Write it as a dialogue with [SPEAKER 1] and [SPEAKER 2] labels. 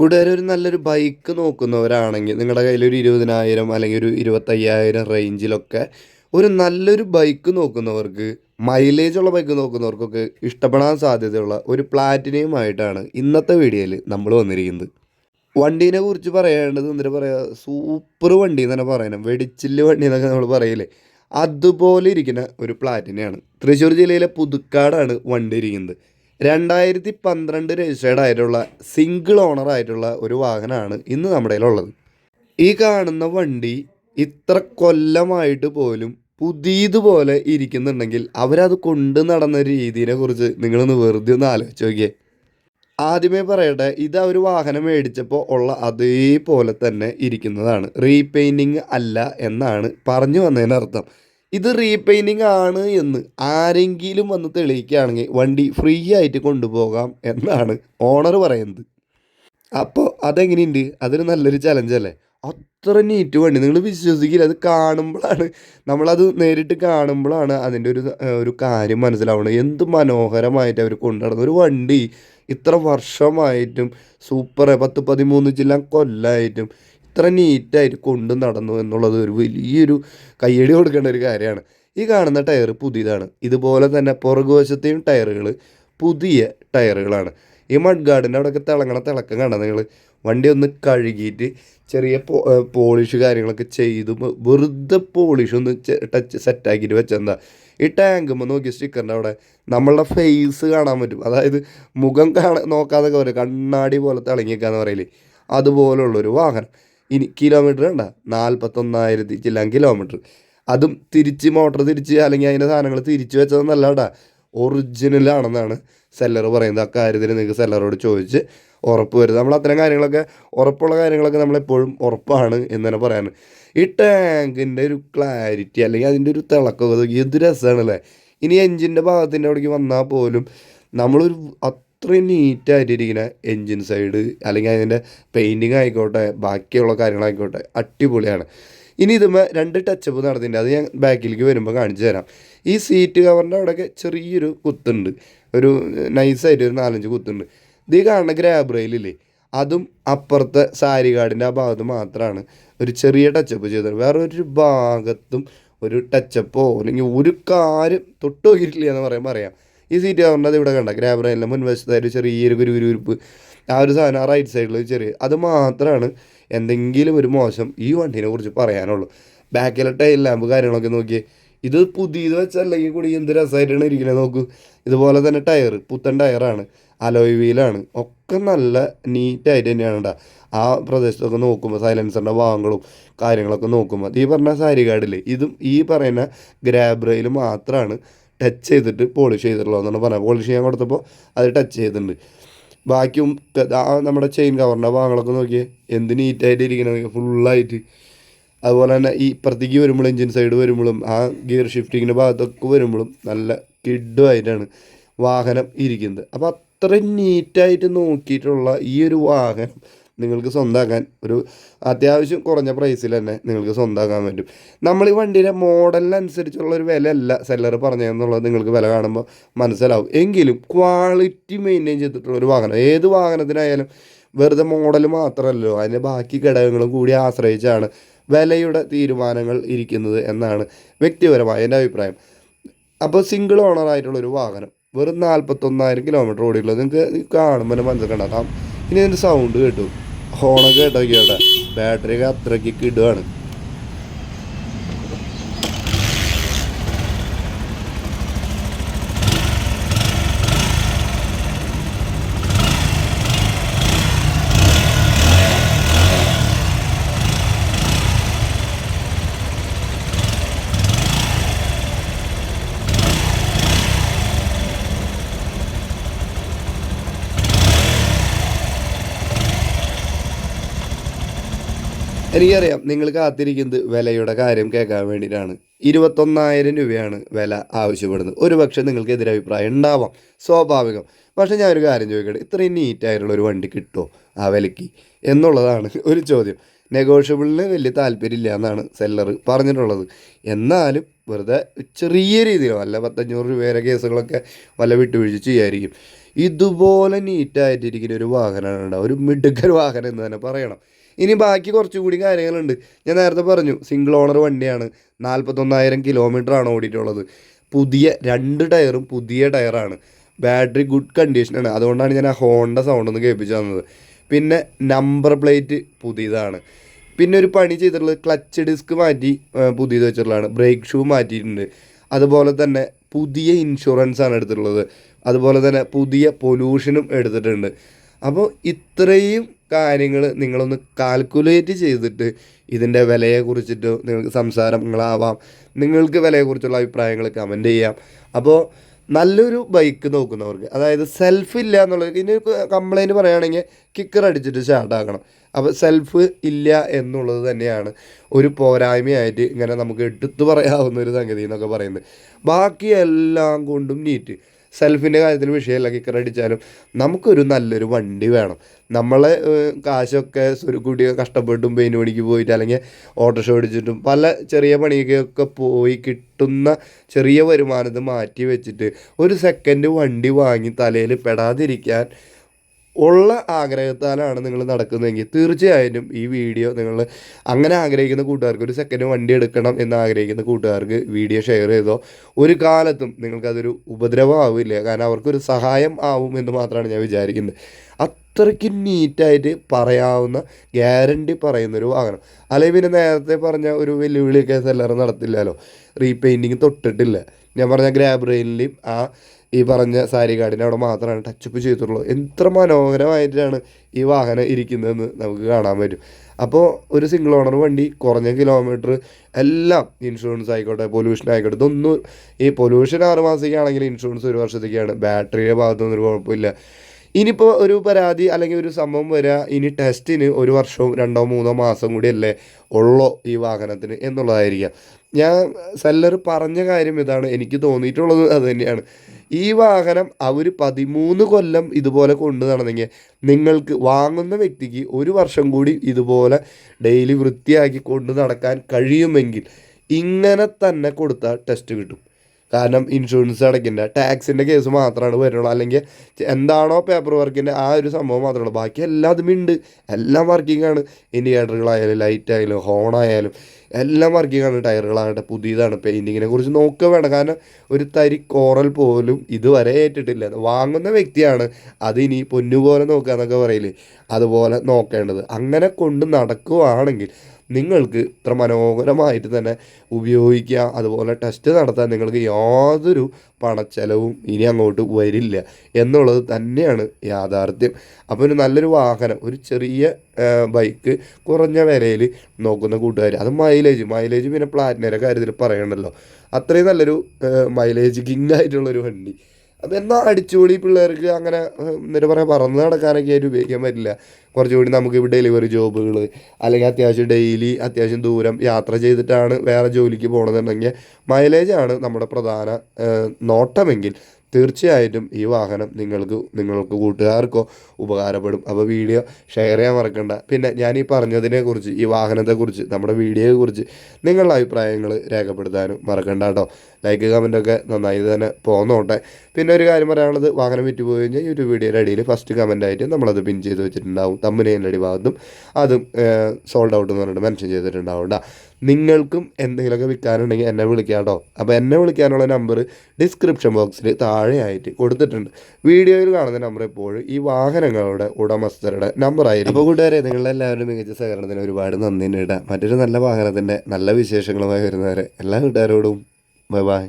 [SPEAKER 1] കൂട്ടുകാരെ ഒരു നല്ലൊരു ബൈക്ക് നോക്കുന്നവരാണെങ്കിൽ നിങ്ങളുടെ കയ്യിൽ ഒരു ഇരുപതിനായിരം അല്ലെങ്കിൽ ഒരു ഇരുപത്തയ്യായിരം റേഞ്ചിലൊക്കെ ഒരു നല്ലൊരു ബൈക്ക് നോക്കുന്നവർക്ക് മൈലേജ് ഉള്ള ബൈക്ക് നോക്കുന്നവർക്കൊക്കെ ഇഷ്ടപ്പെടാൻ സാധ്യതയുള്ള ഒരു പ്ലാറ്റിനയുമായിട്ടാണ് ഇന്നത്തെ വീഡിയോയിൽ നമ്മൾ വന്നിരിക്കുന്നത്. വണ്ടീനെ കുറിച്ച് പറയേണ്ടത് എന്തിനാ പറയുക സൂപ്പർ വണ്ടി എന്ന് തന്നെ പറയണം. വെടിച്ചില്ല് വണ്ടി എന്നൊക്കെ നമ്മൾ പറയില്ലേ? അതുപോലെ ഇരിക്കുന്ന ഒരു പ്ലാറ്റിനയാണ് തൃശ്ശൂർ ജില്ലയിലെ പുതുക്കാടാണ് വണ്ടി ഇരിക്കുന്നത്. രണ്ടായിരത്തി പന്ത്രണ്ട് രജിസ്റ്റേർഡ് ആയിട്ടുള്ള സിംഗിൾ ഓണർ ആയിട്ടുള്ള ഒരു വാഹനമാണ് ഇന്ന് നമ്മുടെ കയ്യിലുള്ളത്. ഈ കാണുന്ന വണ്ടി ഇത്ര കൊല്ലമായിട്ട് പോലും പുതിയതുപോലെ ഇരിക്കുന്നുണ്ടെങ്കിൽ അവരത് കൊണ്ട് നടന്ന രീതിയെ കുറിച്ച് നിങ്ങളൊന്ന് വെറുതെ ഒന്ന് ആലോചിച്ച് നോക്കിയേ. ആദ്യമേ പറയട്ടെ ഇത് അവർ വാഹനം മേടിച്ചപ്പോൾ ഉള്ള അതേപോലെ തന്നെ ഇരിക്കുന്നതാണ്. റീപെയിന്റിങ് അല്ല എന്നാണ് പറഞ്ഞു വന്നതിനർത്ഥം. ഇത് റീപെയിന്റിങ് ആണ് എന്ന് ആരെങ്കിലും വന്ന് തെളിയിക്കുകയാണെങ്കിൽ വണ്ടി ഫ്രീ ആയിട്ട് കൊണ്ടുപോകാം എന്നാണ് ഓണർ പറയുന്നത്. അപ്പോൾ അതെങ്ങനെയുണ്ട്? അതൊരു നല്ലൊരു ചലഞ്ചല്ലേ അത്ര നീറ്റ് വണ്ടി. നിങ്ങൾ വിശ്വസിക്കില്ല. അത് കാണുമ്പോഴാണ് നമ്മളത് നേരിട്ട് കാണുമ്പോഴാണ് അതിന്റെ ഒരു ഒരു കാര്യം മനസ്സിലാവുന്നത്. എന്ത് മനോഹരമായിട്ട് അവർ കൊണ്ടുനടന്ന ഒരു വണ്ടി ഇത്ര വർഷമായിട്ടും സൂപ്പർ പത്ത് പതിമൂന്ന് ജില്ല കൊല്ലമായിട്ടും ഇത്ര നീറ്റായിട്ട് കൊണ്ടു നടന്നു എന്നുള്ളത് ഒരു വലിയൊരു കയ്യടി കൊടുക്കേണ്ട ഒരു കാര്യമാണ്. ഈ കാണുന്ന ടയർ പുതിയതാണ്. ഇതുപോലെ തന്നെ പുറകുവശത്തെയും ടയറുകൾ പുതിയ ടയറുകളാണ്. ഈ മഡ് ഗാർഡിന്റെ അവിടെയൊക്കെ തിളങ്ങണ തിളക്കം കാണാം നിങ്ങൾ വണ്ടി ഒന്ന് കഴുകിയിട്ട് ചെറിയ പോളിഷ് കാര്യങ്ങളൊക്കെ ചെയ്ത് വെറുതെ പോളിഷ് ഒന്ന് ടച്ച് സെറ്റാക്കിയിട്ട് വെച്ചെന്താ? ഈ ടാങ്കുമ്പോൾ നോക്കി സ്റ്റിക്കറിന്റെ അവിടെ നമ്മളുടെ ഫേസ് കാണാൻ പറ്റും. അതായത് മുഖം കാണാൻ നോക്കാതൊക്കെ പറയും കണ്ണാടി പോലെ തിളങ്ങിയേക്കാന്ന് പറയില്ലേ അതുപോലുള്ളൊരു വാഹനം. ഇനി കിലോമീറ്റർ കണ്ട? നാൽപ്പത്തൊന്നായിരത്തി ചില്ലാൻ കിലോമീറ്റർ അതും തിരിച്ച് മോട്ടർ തിരിച്ച് അല്ലെങ്കിൽ അതിന്റെ സാധനങ്ങൾ തിരിച്ച് വെച്ചതെന്നല്ല കേട്ടാ. ഒറിജിനൽ ആണെന്നാണ് സെല്ലർ പറയുന്നത്. അക്കാര്യത്തിൽ നിങ്ങൾക്ക് സെല്ലറോട് ചോദിച്ച് ഉറപ്പ് വരുന്നത്. നമ്മൾ അത്തരം കാര്യങ്ങളൊക്കെ ഉറപ്പുള്ള കാര്യങ്ങളൊക്കെ നമ്മളെപ്പോഴും ഉറപ്പാണ് എന്ന് തന്നെ പറയാൻ ഈ ടാങ്കിന്റെ ഒരു ക്ലാരിറ്റി അല്ലെങ്കിൽ അതിന്റെ ഒരു തിളക്കം ഇത് രസമാണല്ലേ? ഇനി എൻജിന്റെ ഭാഗത്തിന്റെ അവിടേക്ക് വന്നാൽ പോലും നമ്മളൊരു അത്രയും നീറ്റായിട്ടിരിക്കുന്ന എൻജിൻ സൈഡ് അല്ലെങ്കിൽ അതിന്റെ പെയിന്റിങ് ആയിക്കോട്ടെ ബാക്കിയുള്ള കാര്യങ്ങളായിക്കോട്ടെ അടിപൊളിയാണ്. ഇനി ഇതുമ്പോൾ രണ്ട് ടച്ചപ്പ് നടത്തിയിട്ടുണ്ട് അത് ഞാൻ ബാക്കിലേക്ക് വരുമ്പോൾ കാണിച്ചു തരാം. ഈ സീറ്റ് കവറിന്റെ അവിടെയൊക്കെ ചെറിയൊരു കുത്തുണ്ട്. ഒരു നൈസായിട്ട് ഒരു നാലഞ്ച് കുത്തുണ്ട്. ഇത് കാണുന്ന ഗ്രാബ് റെയിലില്ലേ അതും അപ്പുറത്തെ സാരി കാർഡിന്റെ ആ ഭാഗത്ത് മാത്രമാണ് ഒരു ചെറിയ ടച്ചപ്പ് ചെയ്തത്. വേറെ ഒരു ഭാഗത്തും ഒരു ടച്ചപ്പോ അല്ലെങ്കിൽ ഒരു കാര്യം തൊട്ട് നോക്കിയിട്ടില്ല എന്ന് പറയാൻ പറയാം ഈ സീറ്റ് കവറിന്റെ അത് ഇവിടെ കണ്ട റെയിലിന്റെ മുൻവശത്തായിട്ട് ചെറിയൊരു ഗുരുഗുരുപ്പ് ആ ഒരു സാധനം ആ റൈറ്റ് സൈഡിൽ ചെറിയ അത് മാത്രമാണ് എന്തെങ്കിലും ഒരു മോശം ഈ വണ്ടിനെ കുറിച്ച് പറയാനുള്ളൂ. ബാക്കിലെ ടൈൽ ലാമ്പ് കാര്യങ്ങളൊക്കെ നോക്കിയേ ഇത് പുതിയത് വെച്ചല്ലെങ്കിൽ കൂടി എന്ത് രസമായിട്ടാണ് ഇരിക്കുന്നത് നോക്കൂ. ഇതുപോലെ തന്നെ ടയർ പുത്തൻ ടയറാണ് അലോയ് വീലാണ് ഒക്കെ നല്ല നീറ്റായിട്ട് തന്നെയാണ് ഉണ്ടാ ആ പ്രദേശത്തൊക്കെ നോക്കുമ്പോൾ സൈലൻസറിന്റെ ഭാഗങ്ങളും കാര്യങ്ങളൊക്കെ നോക്കുമ്പോൾ ഈ പറഞ്ഞ സാരി കാർഡില്ലേ ഇതും ഈ പറയുന്ന ഗ്രാബ്രയിൽ മാത്രമാണ് ടച്ച് ചെയ്തിട്ട് പോളിഷ് ചെയ്തിട്ടുള്ളതെന്നാണ് പറഞ്ഞത്. പോളിഷ് ചെയ്യാൻ കൊടുത്തപ്പോൾ അത് ടച്ച് ചെയ്തിട്ടുണ്ട്. ബാക്കിയും നമ്മുടെ ചെയിൻ കവറിന്റെ ഭാഗങ്ങളൊക്കെ നോക്കിയേ എന്ത് നീറ്റായിട്ട് ഇരിക്കണം ഫുള്ളായിട്ട് അതുപോലെ തന്നെ ഈ ഇപ്പുറത്തേക്ക് വരുമ്പോഴും എഞ്ചിൻ സൈഡ് വരുമ്പോഴും ആ ഗിയർ ഷിഫ്റ്റിങ്ങിന്റെ ഭാഗത്തൊക്കെ വരുമ്പോഴും നല്ല കിഡുമായിട്ടാണ് വാഹനം ഇരിക്കുന്നത്. അപ്പോൾ അത്ര നീറ്റായിട്ട് നോക്കിയിട്ടുള്ള ഈ ഒരു വാഹനം നിങ്ങൾക്ക് സ്വന്തമാക്കാൻ ഒരു അത്യാവശ്യം കുറഞ്ഞ പ്രൈസിൽ തന്നെ നിങ്ങൾക്ക് സ്വന്തമാക്കാൻ പറ്റും. നമ്മൾ ഈ വണ്ടിയുടെ മോഡലിനനുസരിച്ചുള്ള ഒരു വില അല്ല സെല്ലർ പറഞ്ഞതെന്നുള്ളത് നിങ്ങൾക്ക് വില കാണുമ്പോൾ മനസ്സിലാവും. എങ്കിലും ക്വാളിറ്റി മെയിന്റെയിൻ ചെയ്തിട്ടുള്ള ഒരു വാഹനം ഏത് വാഹനത്തിനായാലും വെറുതെ മോഡൽ മാത്രമല്ലല്ലോ അതിന്റെ ബാക്കി ഘടകങ്ങളും കൂടി ആശ്രയിച്ചാണ് വിലയുടെ തീരുമാനങ്ങൾ ഇരിക്കുന്നത് എന്നാണ് വ്യക്തിപരമായ എന്റെ അഭിപ്രായം. അപ്പോൾ സിംഗിൾ ഓണർ ആയിട്ടുള്ള ഒരു വാഹനം വെറും നാൽപ്പത്തൊന്നായിരം കിലോമീറ്റർ ഓടിയുള്ളത് നിങ്ങൾക്ക് കാണുമ്പോൾ മനസ്സിലാക്കണം ഇനി ഇതിന്റെ സൗണ്ട് കേട്ടു. ഹോണൊക്കെ കേട്ടോ കേട്ടെ. ബാറ്ററിയൊക്കെ അത്രയ്ക്ക് കിടുകയാണ് എനിക്കറിയാം നിങ്ങൾ കാത്തിരിക്കുന്നത് വിലയുടെ കാര്യം കേൾക്കാൻ വേണ്ടിയിട്ടാണ്. ഇരുപത്തൊന്നായിരം രൂപയാണ് വില ആവശ്യപ്പെടുന്നത്. ഒരു പക്ഷേ നിങ്ങൾക്ക് എതിരഭിപ്രായം ഉണ്ടാവാം. സ്വാഭാവികം. പക്ഷേ ഞാൻ ഒരു കാര്യം ചോദിക്കട്ടെ? ഇത്രയും നീറ്റായിട്ടുള്ള ഒരു വണ്ടി കിട്ടുമോ ആ വിലയ്ക്ക്? എന്നുള്ളതാണ് ഒരു ചോദ്യം. നെഗോഷ്യബിളിന് വലിയ താല്പര്യമില്ല എന്നാണ് സെല്ലർ പറഞ്ഞിട്ടുള്ളത്. എന്നാലും വെറുതെ ചെറിയ രീതിയിൽ വല്ല പത്തഞ്ഞൂറ് രൂപയുടെ കേസുകളൊക്കെ വല്ല വിട്ടുവീഴ്ച ചെയ്യായിരിക്കും. ഇതുപോലെ നീറ്റായിട്ടിരിക്കുന്ന ഒരു വാഹനമാണ് ഉണ്ടാവുക ഒരു മിടുക്കൻ വാഹനം എന്ന് തന്നെ പറയണം. ഇനി ബാക്കി കുറച്ചുകൂടി കാര്യങ്ങളുണ്ട്. ഞാൻ നേരത്തെ പറഞ്ഞു സിംഗിൾ ഓണർ വണ്ടിയാണ്. നാൽപ്പത്തൊന്നായിരം ആണ് ഓടിയിട്ടുള്ളത്. പുതിയ രണ്ട് ടയറും പുതിയ ടയറാണ്. ബാറ്ററി ഗുഡ് കണ്ടീഷനാണ് അതുകൊണ്ടാണ് ഞാൻ ആ ഹോണ്ട സൗണ്ട് ഒന്ന് കേൾപ്പിച്ചു തന്നത്. പിന്നെ നമ്പർ പ്ലേറ്റ് പുതിയതാണ്. പിന്നെ ഒരു പണി ചെയ്തിട്ടുള്ളത് ക്ലച്ച് ഡിസ്ക് മാറ്റി പുതിയത് വെച്ചിട്ടുള്ളതാണ്. ബ്രേക്ക് ഷൂ മാറ്റിയിട്ടുണ്ട്. അതുപോലെ തന്നെ പുതിയ ഇൻഷുറൻസ് ആണ് എടുത്തിട്ടുള്ളത്. അതുപോലെ തന്നെ പുതിയ പൊല്യൂഷനും എടുത്തിട്ടുണ്ട്. അപ്പോൾ ഇത്രയും കാര്യങ്ങൾ നിങ്ങളൊന്ന് കാൽക്കുലേറ്റ് ചെയ്തിട്ട് ഇതിന്റെ വിലയെക്കുറിച്ചിട്ട് നിങ്ങൾക്ക് സംസാരങ്ങളാവാം. നിങ്ങൾക്ക് വിലയെക്കുറിച്ചുള്ള അഭിപ്രായങ്ങൾ കമന്റ് ചെയ്യാം. അപ്പോൾ നല്ലൊരു ബൈക്ക് നോക്കുന്നവർക്ക് അതായത് സെൽഫ് ഇല്ല എന്നുള്ളത് ഇനി കംപ്ലൈന്റ് പറയുകയാണെങ്കിൽ കിക്കർ അടിച്ചിട്ട് സ്റ്റാർട്ടാക്കണം അപ്പോൾ സെൽഫ് ഇല്ല എന്നുള്ളത് തന്നെയാണ് ഒരു പോരായ്മയായിട്ട് ഇങ്ങനെ നമുക്ക് എടുത്തു പറയാവുന്ന ഒരു സംഗതി എന്നൊക്കെ പറയുന്നത്. ബാക്കി എല്ലാം കൊണ്ടും നീറ്റ് സെൽഫിന്റെ കാര്യത്തിൽ വിഷയമല്ല കിക്കർ അടിച്ചാലും. നമുക്കൊരു നല്ലൊരു വണ്ടി വേണം. നമ്മളെ കാശൊക്കെ സുരുക്കൂട്ടി കഷ്ടപ്പെട്ടും പെയിൻ പണിക്ക് പോയിട്ട് അല്ലെങ്കിൽ ഓട്ടോഷോ അടിച്ചിട്ടും പല ചെറിയ പണിക്കൊക്കെ പോയി കിട്ടുന്ന ചെറിയ വരുമാനത്ത് മാറ്റി വെച്ചിട്ട് ഒരു സെക്കൻഡ് വണ്ടി വാങ്ങി തലയിൽ പെടാതിരിക്കാൻ ഉള്ള ആഗ്രഹത്താലാണ് നിങ്ങൾ നടക്കുന്നതെങ്കിൽ തീർച്ചയായിട്ടും ഈ വീഡിയോ നിങ്ങൾ അങ്ങനെ ആഗ്രഹിക്കുന്ന കൂട്ടുകാർക്ക് ഒരു സെക്കൻഡ് വണ്ടി എടുക്കണം എന്ന് ആഗ്രഹിക്കുന്ന കൂട്ടുകാർക്ക് വീഡിയോ ഷെയർ ചെയ്തോ. ഒരു കാലത്തും നിങ്ങൾക്കതൊരു ഉപദ്രവമാവില്ല. കാരണം അവർക്കൊരു സഹായം ആവും എന്ന് മാത്രമാണ് ഞാൻ വിചാരിക്കുന്നത്. അത്രയ്ക്ക് നീറ്റായിട്ട് പറയാവുന്ന ഗ്യാരണ്ടി പറയുന്നൊരു വാഹനം. അല്ലെങ്കിൽ പിന്നെ നേരത്തെ പറഞ്ഞ ഒരു വെല്ലുവിളിയൊക്കെ സെല്ലർ നടത്തില്ലല്ലോ. റീപെയിന്റിങ് തൊട്ടിട്ടില്ല. ഞാൻ പറഞ്ഞ ഗ്രാബ് റെയിലിൽ ആ ഈ പറഞ്ഞ സാരി കാർഡിന്റെ അവിടെ മാത്രമാണ് ടച്ചപ്പ് ചെയ്തിട്ടുള്ളൂ എത്ര മനോഹരമായിട്ടാണ് ഈ വാഹനം ഇരിക്കുന്നതെന്ന് നമുക്ക് കാണാൻ പറ്റും. അപ്പോൾ ഒരു സിംഗിൾ ഓണർ വണ്ടി കുറഞ്ഞ കിലോമീറ്റർ എല്ലാം ഇൻഷുറൻസ് ആയിക്കോട്ടെ പൊല്യൂഷൻ ആയിക്കോട്ടെ ഇതൊന്നും ഈ പൊല്യൂഷൻ ആറ് മാസത്തേക്കാണെങ്കിൽ ഇൻഷുറൻസ് ഒരു വർഷത്തേക്കാണ്. ബാറ്ററിയുടെ ഭാഗത്തൊന്നും ഒരു കുഴപ്പമില്ല. ഇനിയിപ്പോൾ ഒരു പരാതി അല്ലെങ്കിൽ ഒരു സംഭവം വരിക ഇനി ടെസ്റ്റിന് ഒരു വർഷവും രണ്ടോ മൂന്നോ മാസം കൂടിയല്ലേ ഉള്ളോ ഈ വാഹനത്തിന് എന്നുള്ളതായിരിക്കാം. ഞാൻ സെല്ലർ പറഞ്ഞ കാര്യം ഇതാണ് എനിക്ക് തോന്നിയിട്ടുള്ളത് അത് തന്നെയാണ്. ഈ വാഹനം അവർ പതിമൂന്ന് കൊല്ലം ഇതുപോലെ കൊണ്ടു നടന്നെങ്കിൽ നിങ്ങൾക്ക് വാങ്ങുന്ന വ്യക്തിക്ക് ഒരു വർഷം കൂടി ഇതുപോലെ ഡെയിലി വൃത്തിയാക്കി കൊണ്ടു നടക്കാൻ കഴിയുമെങ്കിൽ ഇങ്ങനെ തന്നെ കൊടുത്താൽ ടെസ്റ്റ് കിട്ടും. കാരണം ഇൻഷുറൻസ് അടയ്ക്കേണ്ട. ടാക്സിന്റെ കേസ് മാത്രമാണ് വരുള്ളൂ. അല്ലെങ്കിൽ എന്താണോ പേപ്പർ വർക്കിന്റെ ആ ഒരു സംഭവം മാത്രമേ ബാക്കി എല്ലാ അതും ഉണ്ട്. എല്ലാം വർക്കിംഗ് ആണ്. ഇൻഡിക്കേറ്ററുകളായാലും ലൈറ്റ് ആയാലും ഹോൺ ആയാലും എല്ലാം വർക്കിംഗ് ആണ്. ടയറുകളാകട്ടെ പുതിയതാണ്. പെയിന്റിങ്ങിനെ കുറിച്ച് നോക്കുക വേണം കാരണം ഒരു തരി കോറൽ പോലും ഇതുവരെ ഏറ്റിട്ടില്ല. വാങ്ങുന്ന വ്യക്തിയാണ് അതിനി പൊന്നുപോലെ നോക്കുക എന്നൊക്കെ പറയില്ലേ അതുപോലെ നോക്കേണ്ടത്. അങ്ങനെ കൊണ്ട് നടക്കുകയാണെങ്കിൽ നിങ്ങൾക്ക് ഇത്ര മനോഹരമായിട്ട് തന്നെ ഉപയോഗിക്കുക അതുപോലെ ടെസ്റ്റ് നടത്താൻ നിങ്ങൾക്ക് യാതൊരു പണച്ചെലവും ഇനി അങ്ങോട്ട് വരില്ല. എന്നുള്ളത് തന്നെയാണ് യാഥാർത്ഥ്യം. അപ്പോൾ ഒരു നല്ലൊരു വാഹനം ഒരു ചെറിയ ബൈക്ക് കുറഞ്ഞ വിലയിൽ നോക്കുന്ന കൂട്ടുകാർ അത് മൈലേജ് മൈലേജ് പിന്നെ പ്ലാറ്റിനയുടെ കാര്യത്തിൽ പറയണമല്ലോ അത്രയും നല്ലൊരു മൈലേജ് കിങ് ആയിട്ടുള്ളൊരു വണ്ടി. അപ്പം എന്നാൽ അടിച്ചുപൊളി പിള്ളേർക്ക് അങ്ങനെ എന്നിട്ട് പറയാൻ പറന്ന് നടക്കാനൊക്കെ ആയിട്ട് ഉപയോഗിക്കാൻ പറ്റില്ല. കുറച്ചുകൂടി നമുക്ക് ഡെലിവറി ജോബുകൾ അല്ലെങ്കിൽ അത്യാവശ്യം ഡെയിലി അത്യാവശ്യം ദൂരം യാത്ര ചെയ്തിട്ടാണ് വേറെ ജോലിക്ക് പോകണമെന്നുണ്ടെങ്കിൽ മൈലേജാണ് നമ്മുടെ പ്രധാന നോട്ടമെങ്കിൽ. തീർച്ചയായിട്ടും ഈ വാഹനം നിങ്ങൾക്ക് നിങ്ങൾക്ക് കൂട്ടുകാർക്കോ ഉപകാരപ്പെടും. അപ്പോൾ വീഡിയോ ഷെയർ ചെയ്യാൻ മറക്കണ്ട. പിന്നെ ഞാൻ ഈ പറഞ്ഞതിനെക്കുറിച്ച് ഈ വാഹനത്തെക്കുറിച്ച് നമ്മുടെ വീഡിയോയെക്കുറിച്ച് നിങ്ങളുടെ അഭിപ്രായങ്ങൾ രേഖപ്പെടുത്താനും മറക്കണ്ട കേട്ടോ. ലൈക്ക് കമന്റൊക്കെ നന്നായി തന്നെ പോന്നോട്ടെ. പിന്നെ ഒരു കാര്യം പറയാനുള്ളത് വാഹനം വിറ്റ് പോയി കഴിഞ്ഞാൽ യൂട്യൂബ് വീഡിയോയുടെ അടിയിൽ ഫസ്റ്റ് കമന്റായിട്ട് നമ്മളത് പിൻ ചെയ്ത് വെച്ചിട്ടുണ്ടാവും. തമ്മിനേന്റെ അടിഭാഗത്തും അതും സോൾഡ് ഔട്ട് എന്ന് പറഞ്ഞിട്ട് മെൻഷൻ ചെയ്തിട്ടുണ്ടാവും ട്ടോ. നിങ്ങൾക്കും എന്തെങ്കിലുമൊക്കെ വിൽക്കാനുണ്ടെങ്കിൽ എന്നെ വിളിക്കാം കേട്ടോ അപ്പോൾ എന്നെ വിളിക്കാനുള്ള നമ്പർ ഡിസ്ക്രിപ്ഷൻ ബോക്സിൽ താഴെയായിട്ട് കൊടുത്തിട്ടുണ്ട്. വീഡിയോയിൽ കാണുന്ന നമ്പർ എപ്പോഴും ഈ വാഹനങ്ങളുടെ ഉടമസ്ഥരുടെ നമ്പറായിരിക്കും അപ്പോൾ കൂട്ടുകാരെ നിങ്ങളെല്ലാവരും മികച്ച സഹകരണത്തിന് ഒരുപാട് നന്ദി നേടാം മറ്റൊരു നല്ല വാഹനത്തിന്റെ നല്ല വിശേഷങ്ങളുമായി വരുന്നവരെ എല്ലാ കൂട്ടുകാരോടും ബൈ ബൈ.